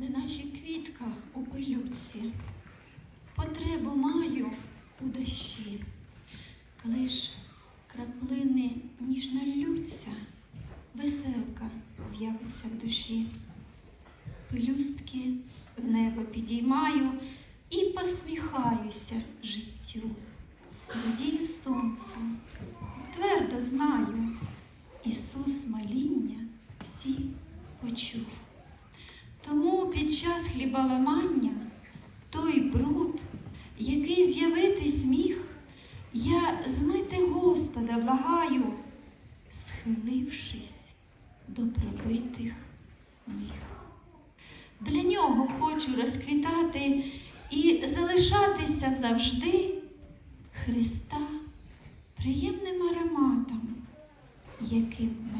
неначе квітка у пилюці. Потребу маю у дощі, ж краплини ніжно ллються, веселка з'явиться в душі. Пелюстки в небо підіймаю і посміхаюся життю. Радію сонцю, твердо знаю, Ісус моління всі почув. Час хліболамання той бруд, який з'явитись міг, я змити Господа благаю, схилившись до пробитих ніг. Для нього хочу розквітати і залишатися завжди Христа приємним ароматом, яким наділив.